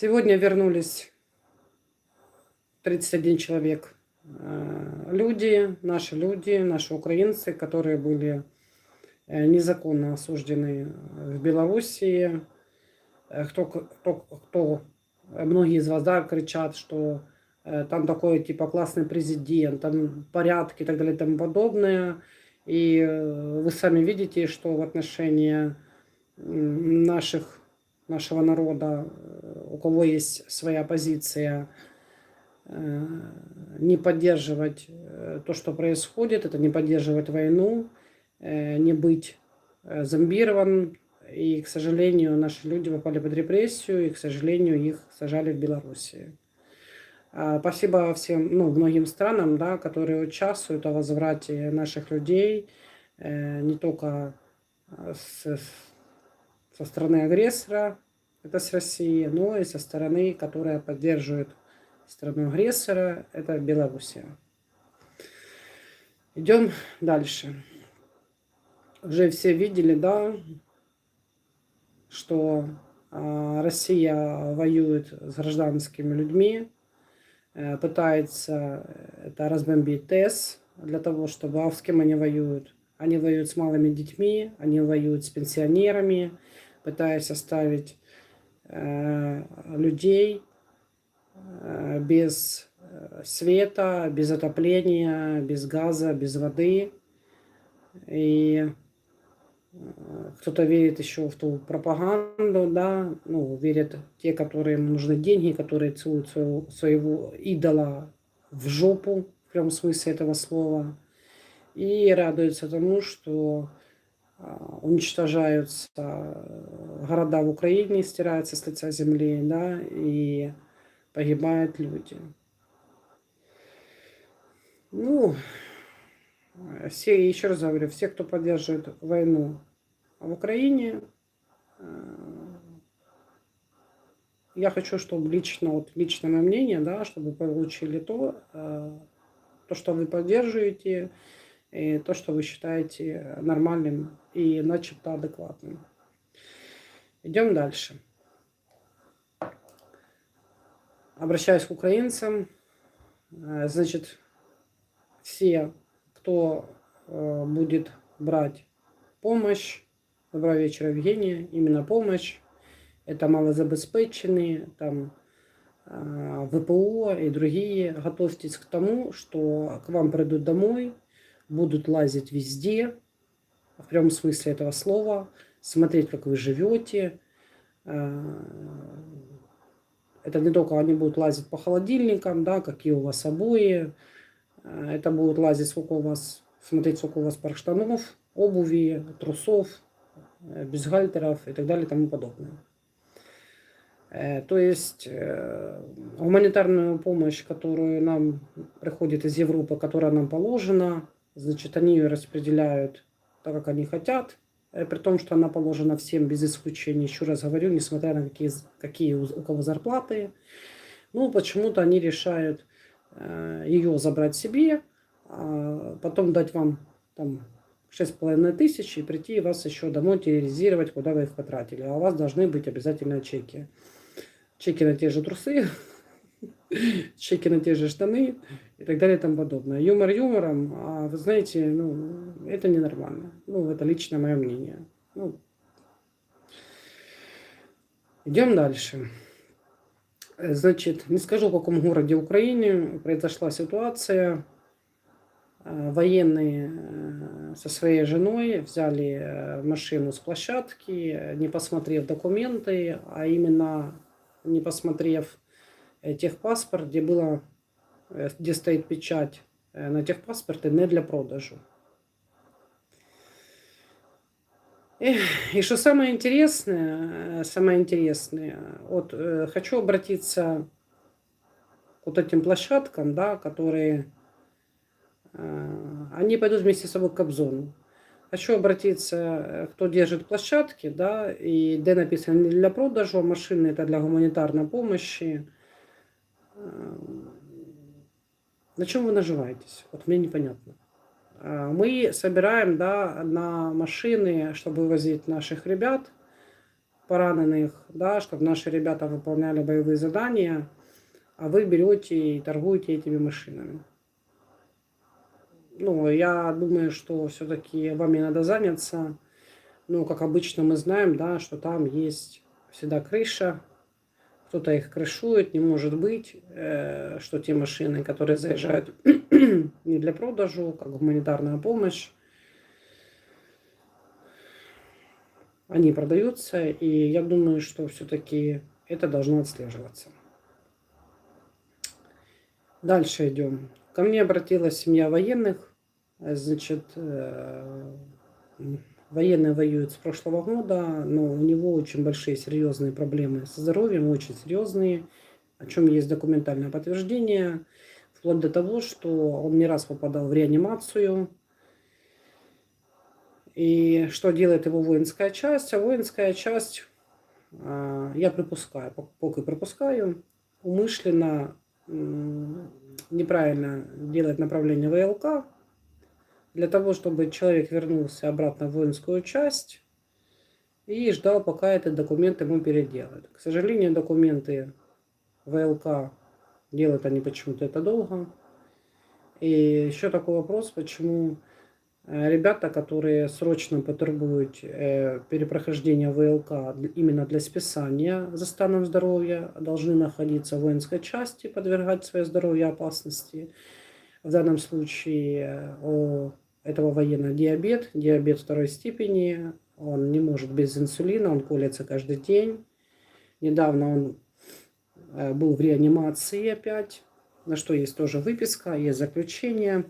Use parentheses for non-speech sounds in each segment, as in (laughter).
Сегодня вернулись 31 человек. Э, Люди, наши люди, наши украинцы, которые были э, незаконно осуждены в Белоруссии. Э, Кто, кто, кто, многие из вас да, кричат, что э, там такой типа классный президент, там порядки и так далее и тому подобное. И э, вы сами видите, что в отношении наших, нашего народа, э, у кого есть своя позиция, э, не поддерживать э, то, что происходит, это не поддерживать войну, не быть зомбированным. И, к сожалению, наши люди попали под репрессию, и, к сожалению, их сажали в Белоруссии. А, Спасибо всем, ну, многим странам, да, которые участвуют в возврате наших людей, не только э, с- со стороны агрессора, это с России, но и со стороны, которая поддерживает страну агрессора, это Белоруссия. Идем дальше. Уже все видели, да, что а, Россия воюет с гражданскими людьми, э, пытается э, это разбомбить ТЭС для того, чтобы... А с кем они воюют? Они воюют с малыми детьми, они воюют с пенсионерами, пытаясь оставить э, людей э, без э, света, без отопления, без газа, без воды. И э, кто-то верит еще в ту пропаганду, да, ну, верят те, которым нужны деньги, которые целуют своего, своего идола в жопу, в прямом смысле этого слова, и радуются тому, что уничтожаются э, города в Украине, стираются с лица земли, да, и погибают люди. Ну, все, еще раз говорю, все, кто поддерживает войну в Украине, э, я хочу, чтобы лично, вот личное мнение, да, чтобы получили то, э, то, что вы поддерживаете, и то, что вы считаете нормальным и начебто адекватным. Идем дальше. Обращаюсь к украинцам. Э, Значит, все, кто э, будет брать помощь, доброго вечера, Евгения, именно помощь, это малозабеспеченные, там э, ВПО и другие, готовьтесь к тому, что к вам придут домой, будут лазить везде, в прямом смысле этого слова, смотреть, как вы живете. Э, Это не только они будут лазить по холодильникам, да, какие у вас обои, Э, это будут лазить, сколько у вас, смотреть, сколько у вас пар штанов, обуви, трусов, э, бюстгальтеров и так далее и тому подобное. Э, То есть э, гуманитарную помощь, которую нам приходит из Европы, которая нам положена, значит, они ее распределяют так, как они хотят, э, при том, что она положена всем без исключения, еще раз говорю, несмотря на какие, какие у кого зарплаты. Ну, почему-то они решают э, ее забрать себе, а потом дать вам там 6,5 тысяч и прийти и вас еще домой терроризировать, куда вы их потратили. А у вас должны быть обязательно чеки. Чеки на те же трусы, (laughs) чеки на те же штаны и так далее и тому подобное. Юмор юмором, а вы знаете, ну, это ненормально. Ну, это личное мое мнение. Ну, идем дальше. Значит, не скажу, в каком городе Украины произошла ситуация. Э, Военные э, со своей женой взяли э, машину с площадки, не посмотрев документы, а именно не посмотрев техпаспорт, где было, где стоит печать на техпаспорте не для продажу. Эх, И что самое интересное, самое интересное, вот хочу обратиться к вот этим площадкам, да, которые, они пойдут вместе с собой к Кобзону. Хочу обратиться, э, кто держит площадки, да, и где написано не для продажу, а машины это для гуманитарной помощи. Э, На чем вы наживаетесь? Вот мне непонятно. А, Мы собираем да, на машины, чтобы возить наших ребят, пораненых, да, чтобы наши ребята выполняли боевые задания, а вы берете и торгуете этими машинами. Ну, я думаю, что все-таки вами надо заняться. Ну, как обычно мы знаем, да, что там есть всегда крыша, кто-то их крышует, не может быть, э, что те машины, которые заезжают (clears throat) не для продажу, как гуманитарная помощь, они продаются, и я думаю, что все-таки это должно отслеживаться. Дальше идем. Ко мне обратилась семья военных. Значит, военный воюет с прошлого года, но у него очень большие серьезные проблемы со здоровьем, очень серьезные, о чем есть документальное подтверждение, вплоть до того, что он не раз попадал в реанимацию, и что делает его воинская часть? А воинская часть, а, я припускаю, пока припускаю, умышленно неправильно делает направление ВЛК, для того, чтобы человек вернулся обратно в воинскую часть и ждал, пока этот документ ему переделают. К сожалению, документы ВЛК делают они почему-то это долго. И еще такой вопрос, почему Э, ребята, которые срочно потребуют э, перепрохождения ВЛК именно для списания за станом здоровья, должны находиться в воинской части, подвергать свое здоровье опасности. В данном случае э, у этого военного диабет, диабет второй степени, он не может без инсулина, он колется каждый день. Недавно он был в реанимации опять, на что есть тоже выписка, есть заключение.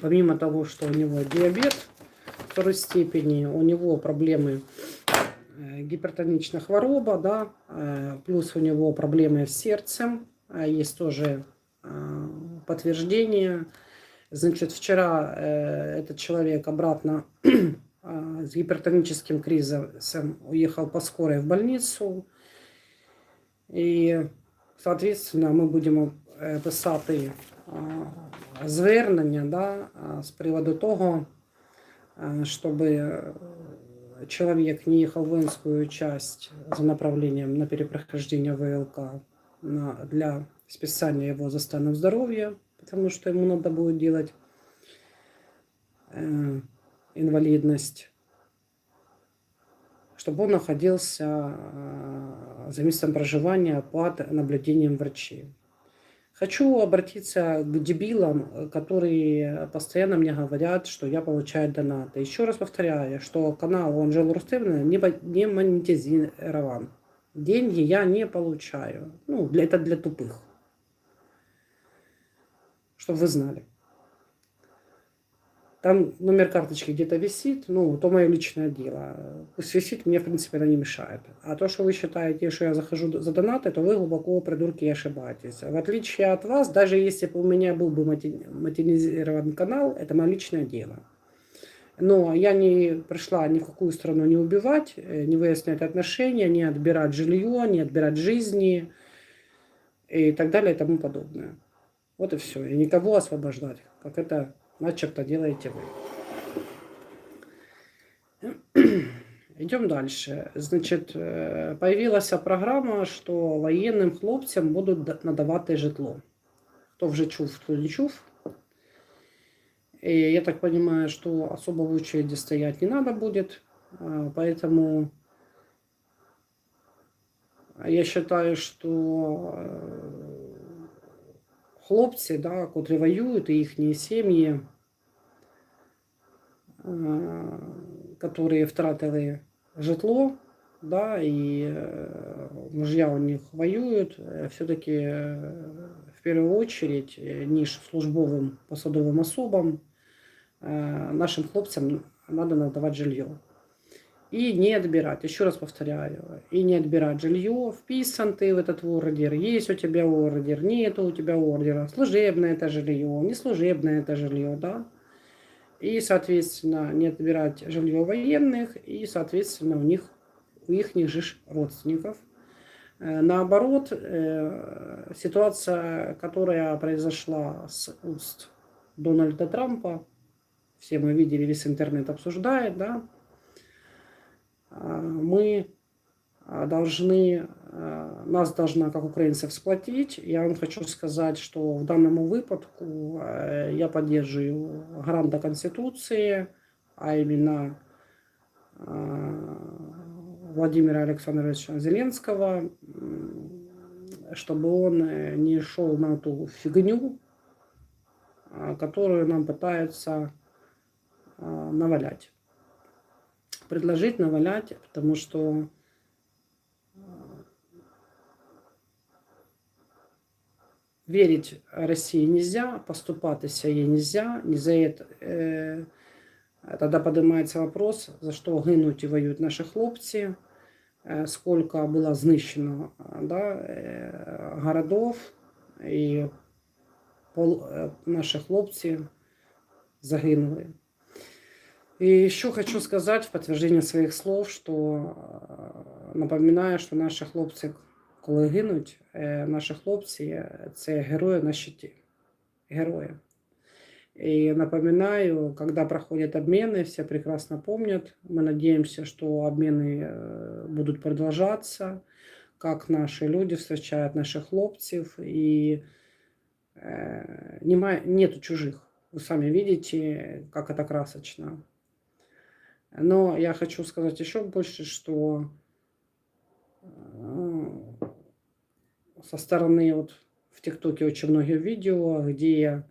Помимо того, что у него диабет второй степени, у него проблемы э, гипертоничная хвороба, да, э, плюс у него проблемы с сердцем, есть тоже э, подтверждение. Значит, вчера этот человек обратно (clears throat) с гипертоническим кризисом уехал по скорой в больницу. И, соответственно, мы будем писати звернення да, з приводу того, щоб человек не ехал в воинскую часть за направлением на перепрохождение ВЛК для списания его за станом здоровья, потому что ему надо будет делать э, инвалидность, чтобы он находился э, за местом проживания под наблюдением врачей. Хочу обратиться к дебилам, которые постоянно мне говорят, что я получаю донаты. Еще раз повторяю, что канал Анжелы Рустемовны не монетизирован. Деньги я не получаю. Ну, для, это для тупых. Чтобы вы знали там номер карточки где-то висит, ну, то мое личное дело. Пусть висит, мне, в принципе, это не мешает. А то, что вы считаете, что я захожу за донаты, то вы глубоко, придурки, ошибаетесь. В отличие от вас, даже если бы у меня был бы матинизирован канал, это мое личное дело. Но я не пришла ни в какую страну не убивать, э, не выяснять отношения, не отбирать жилье, не отбирать жизни и так далее и тому подобное. Вот и все. И никого освобождать, как это начебто делаете вы. (clears throat) Идем дальше. Значить, э, появилася програма, що воєнним хлопцям будуть надавати житло. Хто вже чув, хто не чув. И я так понимаю, что особо в очереди стоять не надо будет. Поэтому я считаю, что э, хлопці, да, котрі воюють, і їхні сім'ї, которые втратили житло, да, и мужья у них воюют, все-таки в первую очередь, ніж службовим посадовим особам, нашим хлопцям надо надавать жилье. И не отбирать, еще раз повторяю, и не отбирать жилье, вписан ты в этот ордер, есть у тебя ордер, нет у тебя ордера, служебное это жилье, не служебное это жилье, да. И, соответственно, не отбирать жилье военных, и, соответственно, у них, у их же родственников. Э, наоборот, э, ситуация, которая произошла с уст Дональда Трампа, все мы видели, весь интернет обсуждает, да, мы а, должны, а, нас должна, как украинцев, сплотить. Я вам хочу сказать, что в данном выпадку э, я поддерживаю гаранта Конституции, а именно Владимира Александровича Зеленского, чтобы он э, не шел на ту фигню, которую нам пытаются навалять. Предложить навалять, потому что Верить Росії нельзя, поступатися їй нельзя, не за это. Э, тогда поднимается вопрос, за что гинуть и воюют наши хлопцы, э, сколько было знищено да, э, городов, и пол, э, наши хлопцы загинули. И еще хочу сказать в подтверждение своих слов, что э, напоминаю, что наши хлопцы коли гинуть е, наші хлопці, це герої на щиті. Герої. И напоминаю, когда проходят обмены, все прекрасно помнят. Мы надеемся, что обмены э, будут продолжаться, как наши люди встречают наших хлопцев. И э, нету чужих. Вы сами видите, как это красочно. Но я хочу сказать еще больше, что со стороны вот в ТикТоке очень много видео, где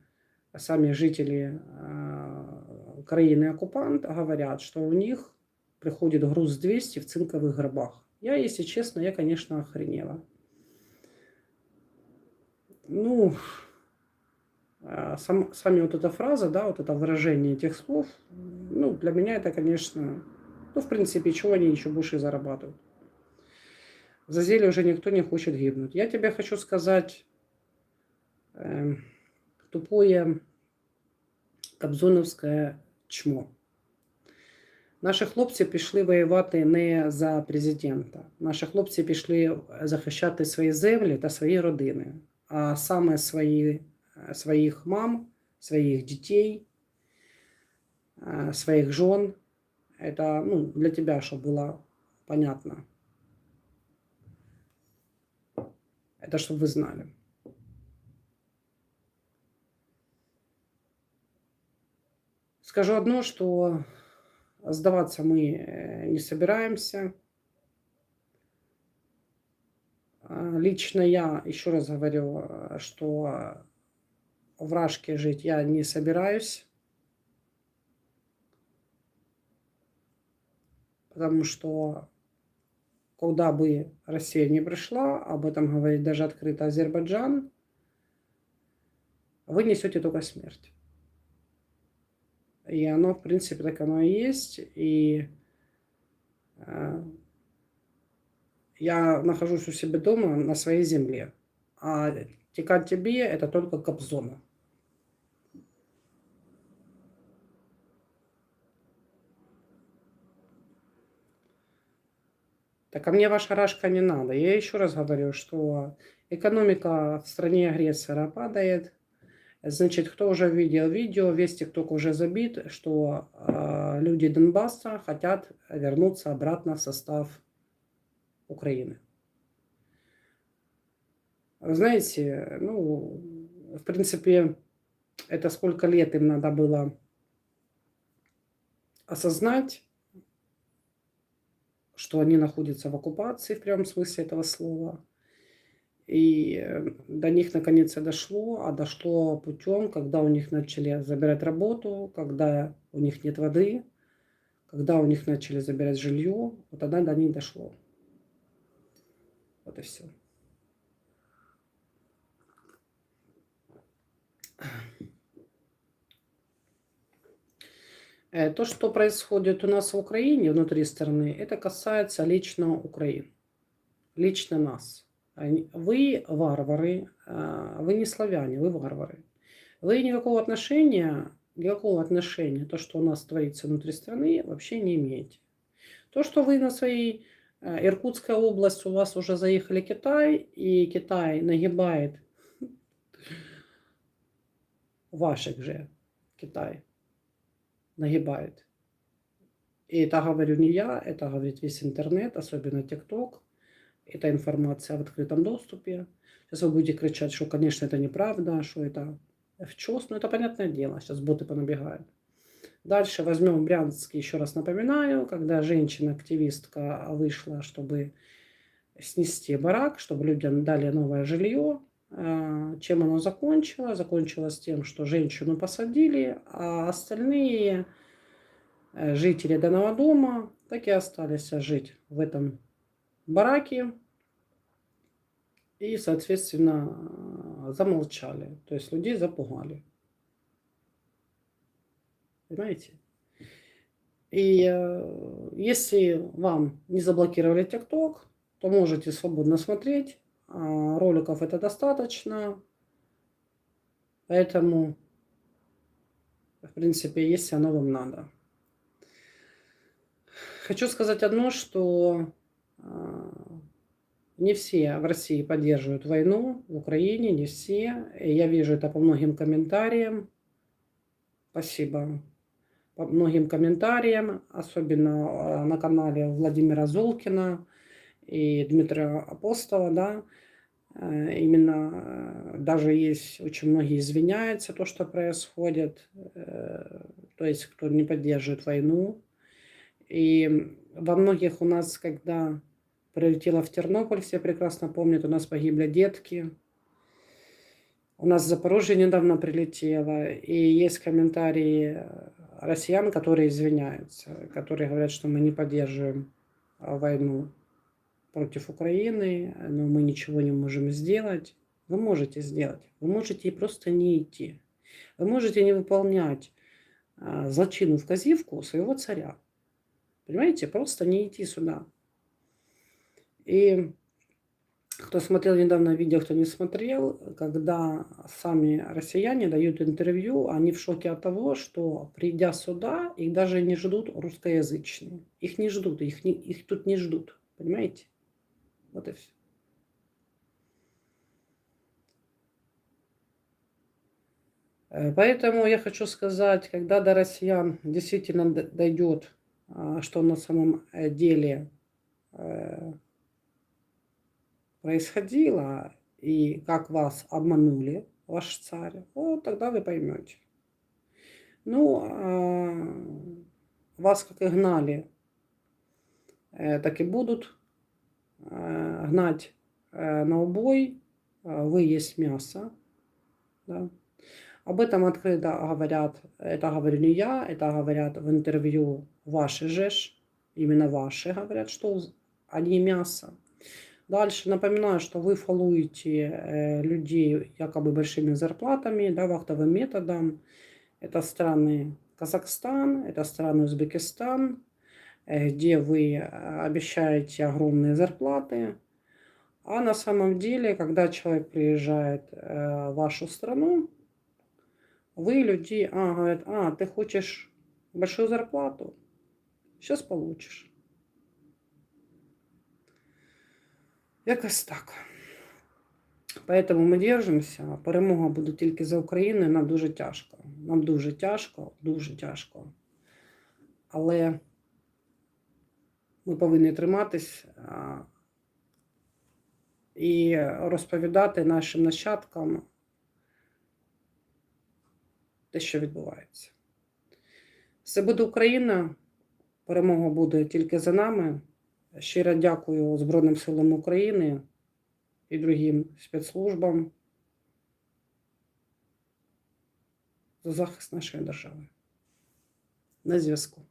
сами жители э, краины оккупант говорят, что у них приходит груз 200 в цинковых гробах. Я, если честно, я, конечно, охренела. Ну, э, сам, сами вот эта фраза, да, вот это выражение этих слов, ну, для меня это, конечно, ну, в принципе, чего они еще больше зарабатывают. За зелье уже никто не хочет гибнуть. Я тебе хочу сказать, э, тупое кобзоновське чмо. Наші хлопці пішли воювати не за президента. Наші хлопці пішли захищати свої землі та свої родини, а саме свої, своїх мам, своїх дітей, своїх жон. Это ну, для тебя, чтобы было понятно. Это чтобы вы знали. Скажу одно, что сдаваться мы э, не собираемся. А, лично я, еще раз говорю, что в Рашке жить я не собираюсь. Потому что куда бы Россия не пришла, об этом говорит даже открыто Азербайджан, вы несете только смерть. И оно, в принципе, так оно и есть. И э, я нахожусь у себя дома на своей земле. А текать тебе это только Кобзона. Так а мне ваша рашка не надо. Я еще раз говорю, что экономика в стране агрессора падает. Значит, кто уже видел видео, весь ТикТок уже забит, что э, люди Донбасса хотят вернуться обратно в состав Украины. Знаете, ну, в принципе, это сколько лет им надо было осознать, что они находятся в оккупации в прямом смысле этого слова. И э, до них наконец то дошло, а дошло путем, когда у них начали забирать работу, когда у них нет воды, когда у них начали забирать жилье, вот тогда до них дошло. Вот и все. Э, то, что происходит у нас в Украине, внутри страны, это касается лично Украины, лично нас. Вы варвары, а, вы не славяне, вы варвары. Вы никакого отношения, никакого отношения, то, что у нас творится внутри страны, вообще не имеете. То, что вы на своей э, Иркутская область, у вас уже заехали Китай, и Китай нагибает (laughs) ваших же Китай нагибает. И это говорю не я, это говорит весь интернет, особенно ТикТок. эта информация в открытом доступе. Сейчас вы будете кричать, что, конечно, это неправда, что это вчес. Ну, это понятное дело, сейчас боты понабегают. Дальше возьмем Брянский, еще раз напоминаю, когда женщина-активистка вышла, чтобы снести барак, чтобы людям дали новое жилье. Э, Чем оно закончилось? Закончилось тем, что женщину посадили, а остальные э, жители данного дома так и остались жить в этом бараке и, соответственно, э, замолчали. То есть людей запугали. Понимаете? И если вам не заблокировали ТикТок, то можете свободно смотреть. А, Роликов это достаточно. Поэтому, в принципе, если оно вам надо. Хочу сказать одно, что а, не все в России поддерживают войну, в Украине не все. Я вижу это по многим комментариям. Спасибо по многим комментариям, особенно а, на канале Владимира Золкина и Дмитрия Апостола, да, Э, именно э, даже есть очень многие извиняются то, что происходит, э, то есть кто не поддерживает войну. И во многих у нас, когда прилетела в Тернополь, все прекрасно помнят, у нас погибли детки. У нас в Запорожье недавно прилетело, и есть комментарии россиян, которые извиняются, которые говорят, что мы не поддерживаем войну против Украины, но мы ничего не можем сделать. Вы можете сделать. Вы можете просто не идти. Вы можете не выполнять а, злочинную вказивку своего царя. Понимаете? Просто не идти сюда. И кто смотрел недавно видео, кто не смотрел, когда сами россияне дают интервью, они в шоке от того, что придя сюда, их даже не ждут русскоязычные. Их не ждут, их, не, их тут не ждут. Понимаете? Вот и все. Э, Поэтому я хочу сказать, когда до россиян действительно дойдет, а, что на самом э, деле э, происходило и как вас обманули, ваш царь, вот тогда вы поймете. Ну, а, вас как и гнали, так и будут гнать э, на убой, э, вы есть мясо. Да. Об этом открыто говорят, это говорю не я, это говорят в интервью ваши же, именно ваши говорят, что они мясо. Дальше напоминаю, что вы фолуете э, людей якобы большими зарплатами, да, вахтовым методом. Это страны Казахстан, это страны Узбекистан, э, где вы э, обещаете огромные зарплаты. А на самом деле, когда человек приезжает э, в вашу страну, вы людей, а, говорят, а, ты хочешь большую зарплату? Сейчас получишь. Якось так. Поэтому ми держимося. Перемога буде тільки за Україною. Нам дуже тяжко. Нам дуже тяжко, дуже тяжко. Але ми повинні триматись і розповідати нашим нащадкам те, що відбувається. Все буде Україна. Перемога буде тільки за нами. Щиро дякую Збройним силам України і другим спецслужбам за захист нашої держави. На зв'язку.